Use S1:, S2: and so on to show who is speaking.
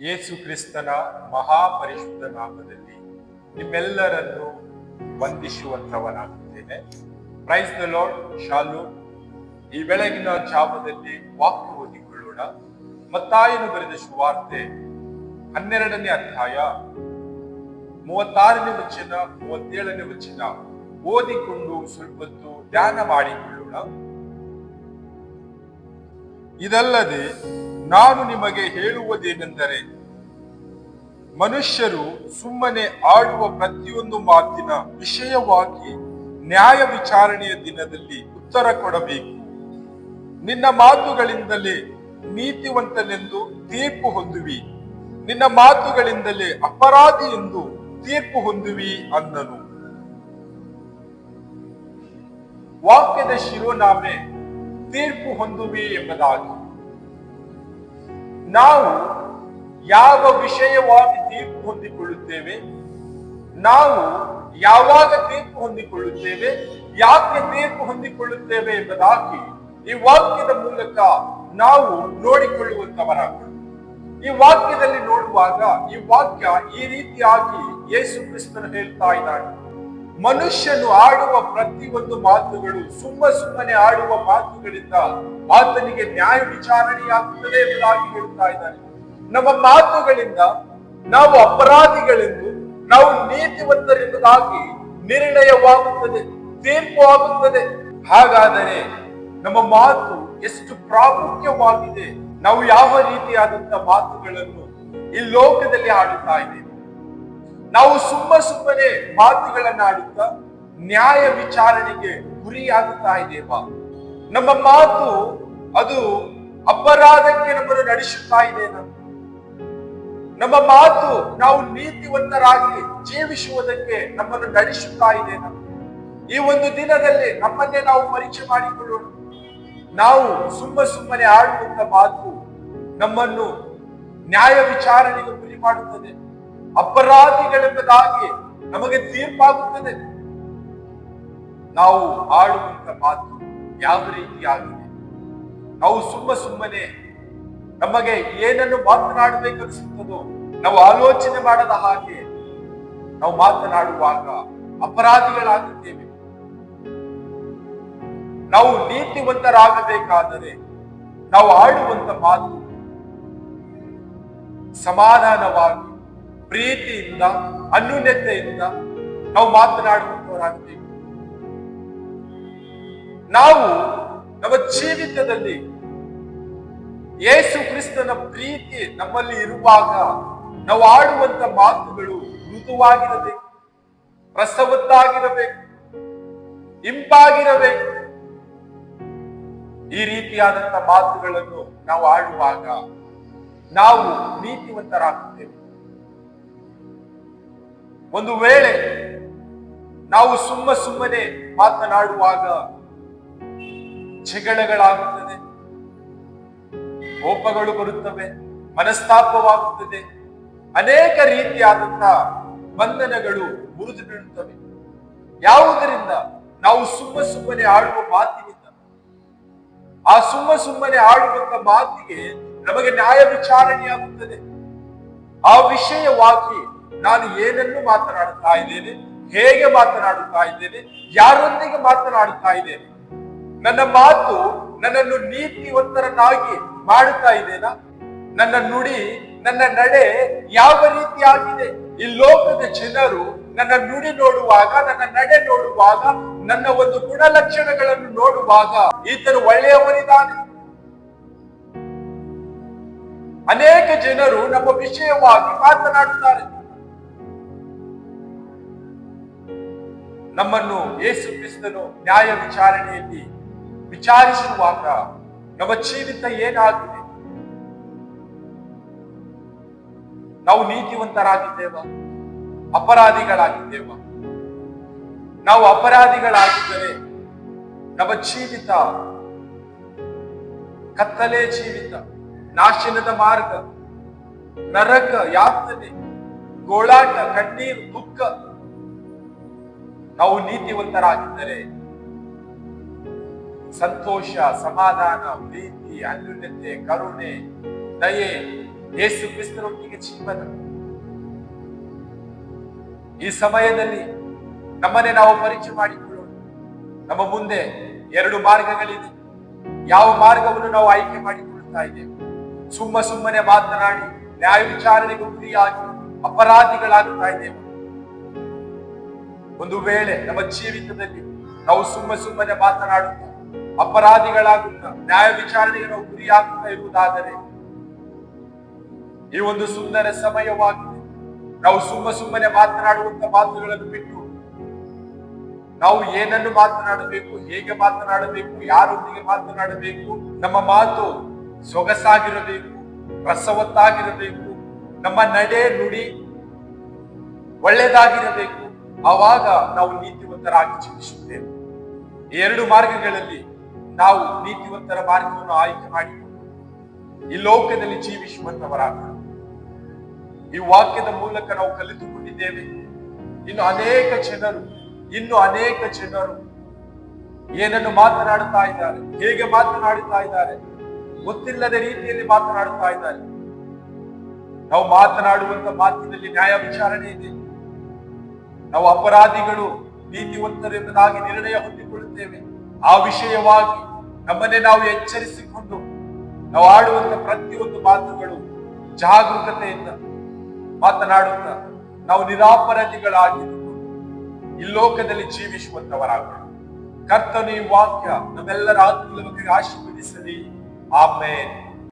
S1: ಯೇಸು ಕ್ರಿಸ್ತನ ಮಹಾಪರಿಶುದ್ಧ ನಾಮದಲ್ಲಿ ನಿಮ್ಮೆಲ್ಲರನ್ನು ವಂದಿಸುವಂತವನಾಗುತ್ತೇನೆ ಪ್ರೈಸ್ ದ ಲಾರ್ಡ್ ಶಾಲು. ಈ ಬೆಳಗಿನ ಜಾಮದಲ್ಲಿ ವಾಕ್ಯ ಓದಿಕೊಳ್ಳೋಣ. ಮತ್ತಾಯನು ಬರೆದ ಶುವಾರ್ತೆ ಹನ್ನೆರಡನೇ ಅಧ್ಯಾಯ ಮೂವತ್ತಾರನೇ ವಚನ, ಮೂವತ್ತೇಳನೇ ವಚನ. ಓದಿಕೊಂಡು ಸ್ವಲ್ಪ ಹೊತ್ತು ಧ್ಯಾನ ಮಾಡಿಕೊಳ್ಳೋಣ. ಇದಲ್ಲದೆ ನಾನು ನಿಮಗೆ ಹೇಳುವುದೇನೆಂದರೆ, ಮನುಷ್ಯರು ಸುಮ್ಮನೆ ಆಡುವ ಪ್ರತಿಯೊಂದು ಮಾತಿನ ವಿಷಯವಾಗಿ ನ್ಯಾಯ ವಿಚಾರಣೆಯ ದಿನದಲ್ಲಿ ಉತ್ತರ ಕೊಡಬೇಕು. ನಿನ್ನ ಮಾತುಗಳಿಂದಲೇ ನೀತಿವಂತನೆಂದು ತೀರ್ಪು ಹೊಂದುವಿ. ನಿನ್ನ ಮಾತುಗಳಿಂದಲೇ ಅಪರಾಧಿ ಎಂದು ತೀರ್ಪು ಹೊಂದುವಿ ಅಂದನು ವಾಕ್ಯದ ಶಿರೋನಾಮೆ ತೀರ್ಪು ಹೊಂದುವಿ ಎಂಬುದಾಗಿ. ನಾವು ಯಾವ ವಿಷಯವಾಗಿ ತೀರ್ಪು ಹೊಂದಿಕೊಳ್ಳುತ್ತೇವೆ? ನಾವು ಯಾವಾಗ ತೀರ್ಪು ಹೊಂದಿಕೊಳ್ಳುತ್ತೇವೆ? ಯಾಕೆ ತೀರ್ಪು ಹೊಂದಿಕೊಳ್ಳುತ್ತೇವೆ ಎಂಬುದಾಗಿ ಈ ವಾಕ್ಯದ ಮೂಲಕ ನಾವು ನೋಡಿಕೊಳ್ಳುವಂತವರಾಗ ಈ ವಾಕ್ಯದಲ್ಲಿ ನೋಡುವಾಗ ಈ ವಾಕ್ಯ ಈ ರೀತಿಯಾಗಿ ಯೇಸು ಕ್ರಿಸ್ತನು ಹೇಳ್ತಾ ಇದ್ದಾನೆ. ಮನುಷ್ಯನು ಆಡುವ ಪ್ರತಿಯೊಂದು ಮಾತುಗಳು, ಸುಮ್ಮ ಸುಮ್ಮನೆ ಆಡುವ ಮಾತುಗಳಿಂದ ಆತನಿಗೆ ನ್ಯಾಯ ವಿಚಾರಣೆಯಾಗುತ್ತದೆ ಎಂಬುದಾಗಿ ಹೇಳ್ತಾ ಇದ್ದಾನೆ. ನಮ್ಮ ಮಾತುಗಳಿಂದ ನಾವು ಅಪರಾಧಿಗಳೆಂದು, ನಾವು ನೀತಿವಂತರೆಂಬುದಾಗಿ ನಿರ್ಣಯವಾಗುತ್ತದೆ ತೀರ್ಪು ಆಗುತ್ತದೆ ಹಾಗಾದರೆ ನಮ್ಮ ಮಾತು ಎಷ್ಟು ಪ್ರಾಮುಖ್ಯವಾಗಿದೆ, ನಾವು ಯಾವ ರೀತಿಯಾದಂತಹ ಮಾತುಗಳನ್ನು ಈ ಲೋಕದಲ್ಲಿ ಆಡುತ್ತಾ ಇದ್ದೇವೆ. ನಾವು ಸುಮ್ಮ ಸುಮ್ಮನೆ ಮಾತುಗಳನ್ನಾಡುತ್ತಾ ನ್ಯಾಯ ವಿಚಾರಣೆಗೆ ಗುರಿಯಾಗುತ್ತಾ ಇದ್ದೇವಾ? ನಮ್ಮ ಮಾತು ಅದು ಅಪರಾಧಕ್ಕೆ ನಮ್ಮನ್ನು ನಡೆಸುತ್ತಾ ಇದೆ ನಮ್ಮ ಮಾತು ನಾವು ನೀತಿವಂತರಾಗಿ ಜೀವಿಸುವುದಕ್ಕೆ ನಮ್ಮನ್ನು ನಡೆಸುತ್ತಾ ಇದೆ ಈ ಒಂದು ದಿನದಲ್ಲಿ ನಮ್ಮನ್ನೇ ನಾವು ಪರೀಕ್ಷೆ ಮಾಡಿಕೊಳ್ಳೋಣ. ನಾವು ಸುಮ್ಮ ಸುಮ್ಮನೆ ಆಡುವಂತ ಮಾತು ನಮ್ಮನ್ನು ನ್ಯಾಯ ವಿಚಾರಣೆಗೆ ಗುರಿ ಮಾಡುತ್ತದೆ. ಅಪರಾಧಿಗಳೆಂಬುದಾಗಿ ನಮಗೆ ತೀರ್ಪಾಗುತ್ತದೆ. ನಾವು ಆಡುವಂತ ಮಾತು ಯಾವ ರೀತಿಯಾಗಿದೆ? ನಾವು ಸುಮ್ಮ ಸುಮ್ಮನೆ ನಮಗೆ ಏನನ್ನು ಮಾತನಾಡಬೇಕನ್ನಿಸುತ್ತದೋ ನಾವು ಆಲೋಚನೆ ಮಾಡದ ಹಾಗೆ ನಾವು ಮಾತನಾಡುವಾಗ ಅಪರಾಧಿಗಳಾಗುತ್ತೇವೆ. ನಾವು ನೀತಿವಂತರಾಗಬೇಕಾದರೆ ನಾವು ಆಡುವಂತ ಮಾತು ಸಮಾಧಾನವಾಗಿ ಪ್ರೀತಿಯಿಂದ, ಅನ್ಯೂನ್ಯತೆಯಿಂದ ನಾವು ಮಾತನಾಡುವಂತವರಾಗಬೇಕು ನಾವು ನಮ್ಮ ಜೀವಿತದಲ್ಲಿ ಯೇಸು ಕ್ರಿಸ್ತನ ಪ್ರೀತಿ ನಮ್ಮಲ್ಲಿ ಇರುವಾಗ ನಾವು ಆಡುವಂತ ಮಾತುಗಳು ಮೃದುವಾಗಿರಬೇಕು ಪ್ರಸವತ್ತಾಗಿರಬೇಕು ಇಂಪಾಗಿರಬೇಕು. ಈ ರೀತಿಯಾದಂತ ಮಾತುಗಳನ್ನು ನಾವು ಆಡುವಾಗ ನಾವು ನೀತಿವಂತರಾಗುತ್ತೇವೆ. ಒಂದು ವೇಳೆ ನಾವು ಸುಮ್ಮ ಸುಮ್ಮನೆ ಮಾತನಾಡುವಾಗ ಜಗಳಗಳಾಗುತ್ತದೆ, ಕೋಪಗಳು ಬರುತ್ತವೆ, ಮನಸ್ತಾಪವಾಗುತ್ತದೆ. ಅನೇಕ ರೀತಿಯಾದಂತಹ ಬಂಧನಗಳು ಮುರಿದು ಬೀಳುತ್ತವೆ. ಯಾವುದರಿಂದ ನಾವು ಸುಮ್ಮ ಸುಮ್ಮನೆ ಆಡುವ ಮಾತಿನಿಂದ, ಆ ಸುಮ್ಮ ಸುಮ್ಮನೆ ಆಡುವಂತ ಮಾತಿಗೆ ನಮಗೆ ನ್ಯಾಯ ವಿಚಾರಣೆಯಾಗುತ್ತದೆ. ಆ ವಿಷಯವಾಗಿ ನಾನು ಏನನ್ನು ಮಾತನಾಡುತ್ತಾ ಇದ್ದೇನೆ, ಹೇಗೆ ಮಾತನಾಡುತ್ತಾ ಇದ್ದೇನೆ, ಯಾರೊಂದಿಗೆ ಮಾತನಾಡುತ್ತಾ ಇದ್ದೇನೆ? ನನ್ನ ಮಾತು ನನ್ನನ್ನು ನೀತಿವಂತರನ್ನಾಗಿ ಮಾಡುತ್ತಾ ಇದ್ದೇನಾ? ನನ್ನ ನುಡಿ, ನನ್ನ ನಡೆ ಯಾವ ರೀತಿಯಾಗಿದೆ? ಈ ಲೋಕದ ಜನರು ನನ್ನ ನುಡಿ ನೋಡುವಾಗ, ನನ್ನ ನಡೆ ನೋಡುವಾಗ, ನನ್ನ ಒಂದು ಗುಣಲಕ್ಷಣಗಳನ್ನು ನೋಡುವಾಗ ಈತನು ಒಳ್ಳೆಯವನಿದ್ದಾನೆ. ಅನೇಕ ಜನರು ನಮ್ಮ ವಿಷಯವಾಗಿ ಮಾತನಾಡುತ್ತಾರೆ. ನಮ್ಮನ್ನು ಯೇಸು ಕ್ರಿಸ್ತನು ನ್ಯಾಯ ವಿಚಾರಣೆಯಲ್ಲಿ ವಿಚಾರಿಸುವಾಗ ನಮ್ಮ ಜೀವಿತ ಏನಾಗಿದೆ? ನಾವು ನೀತಿವಂತರಾಗಿದ್ದೇವ? ಅಪರಾಧಿಗಳಾಗಿದ್ದೇವ? ನಾವು ಅಪರಾಧಿಗಳಾಗಿದ್ದರೆ ನಮ್ಮ ಜೀವಿತ ಕತ್ತಲೆ ಜೀವಿತ, ನಾಶನದ ಮಾರ್ಗ, ನರಕ ಯಾತನೆ ಗೋಳಾಟ, ಕಣ್ಣೀರು, ದುಃಖ ನಾವು ನೀತಿವಂತರಾಗಿದ್ದರೆ ಸಂತೋಷ, ಸಮಾಧಾನ, ಪ್ರೀತಿ, ಅನ್ಯೂನ್ಯತೆ, ಕರುಣೆ, ದಯೆ ಯೇಸು ಕ್ರಿಸ್ತರೊಟ್ಟಿಗೆ ಜೀವನ. ಈ ಸಮಯದಲ್ಲಿ ನಮ್ಮನ್ನೇ ನಾವು ಪರಿಚಯ ಮಾಡಿಕೊಳ್ಳೋಣ. ನಮ್ಮ ಮುಂದೆ ಎರಡು ಮಾರ್ಗಗಳಿದೆ. ಯಾವ ಮಾರ್ಗವನ್ನು ನಾವು ಆಯ್ಕೆ ಮಾಡಿಕೊಳ್ಳುತ್ತಾ ಇದ್ದೇವೆ? ಸುಮ್ಮ ಸುಮ್ಮನೆ ಮಾತನಾಡಿ ನ್ಯಾಯ ವಿಚಾರಣೆಗೆ ಗುರಿಯಾಗಿ ಅಪರಾಧಿಗಳಾಗುತ್ತಾ ಇದ್ದೇವೆ. ಒಂದು ವೇಳೆ ನಮ್ಮ ಜೀವಿತದಲ್ಲಿ ನಾವು ಸುಮ್ಮ ಸುಮ್ಮನೆ ಮಾತನಾಡುತ್ತಾ ಅಪರಾಧಿಗಳಾಗುತ್ತಾ ನ್ಯಾಯ ವಿಚಾರಣೆಗೆ ನಾವು ಗುರಿಯಾಗುತ್ತಾ ಇರುವುದಾದರೆ ಈ ಒಂದು ಸುಂದರ ಸಮಯವಾಗಿದೆ. ನಾವು ಸುಮ್ಮ ಸುಮ್ಮನೆ ಮಾತನಾಡುವಂತ ಮಾತುಗಳನ್ನು ಬಿಟ್ಟು ನಾವು ಏನನ್ನು ಮಾತನಾಡಬೇಕು, ಹೇಗೆ ಮಾತನಾಡಬೇಕು, ಯಾರೊಂದಿಗೆ ಮಾತನಾಡಬೇಕು, ನಮ್ಮ ಮಾತು ಸೊಗಸಾಗಿರಬೇಕು, ರಸವತ್ತಾಗಿರಬೇಕು, ನಮ್ಮ ನಡೆ ನುಡಿ ಒಳ್ಳೆಯದಾಗಿರಬೇಕು ಆವಾಗ ನಾವು ನೀತಿವಂತರಾಗಿ ಜೀವಿಸುತ್ತೇವೆ. ಎರಡು ಮಾರ್ಗಗಳಲ್ಲಿ ನಾವು ನೀತಿವಂತರ ಮಾರ್ಗವನ್ನು ಆಯ್ಕೆ ಮಾಡಿಕೊಂಡು ಈ ಲೋಕದಲ್ಲಿ ಜೀವಿಸುವಂತವರಾಗ ಈ ವಾಕ್ಯದ ಮೂಲಕ ನಾವು ಕಲಿತುಕೊಂಡಿದ್ದೇವೆ. ಇನ್ನು ಅನೇಕ ಜನರು, ಇನ್ನು ಅನೇಕ ಜನರು ಏನನ್ನು ಮಾತನಾಡುತ್ತಾ ಇದ್ದಾರೆ, ಹೇಗೆ ಮಾತನಾಡುತ್ತಾ ಇದ್ದಾರೆ, ಗೊತ್ತಿಲ್ಲದ ರೀತಿಯಲ್ಲಿ ಮಾತನಾಡುತ್ತಾ ಇದ್ದಾರೆ. ನಾವು ಮಾತನಾಡುವಂತ ಮಾತಿನಲ್ಲಿ ನ್ಯಾಯ ವಿಚಾರಣೆ ಇದೆ. ನಾವು ಅಪರಾಧಿಗಳು ನೀತಿವಂತರು ಎಂಬುದಾಗಿ ನಿರ್ಣಯ ಹೊಂದಿಕೊಳ್ಳುತ್ತೇವೆ. ಆ ವಿಷಯವಾಗಿ ನಮ್ಮನ್ನೇ ನಾವು ಎಚ್ಚರಿಸಿಕೊಂಡು ನಾವು ಆಡುವಂತ ಪ್ರತಿಯೊಂದು ಮಾತುಗಳು ಜಾಗರೂಕತೆಯಿಂದ ಮಾತನಾಡುತ್ತ ನಾವು ನಿರಾಪರಾಧಿಗಳಾಗಿ ಈ ಲೋಕದಲ್ಲಿ ಜೀವಿಸುವಂತವರಾಗೋಣ. ಕರ್ತನು ಈ ವಾಕ್ಯ ನಮ್ಮೆಲ್ಲರ ಆತ್ಮೀಯ ಆಶೀರ್ವದಿಸಲಿ. ಆಮೇಲೆ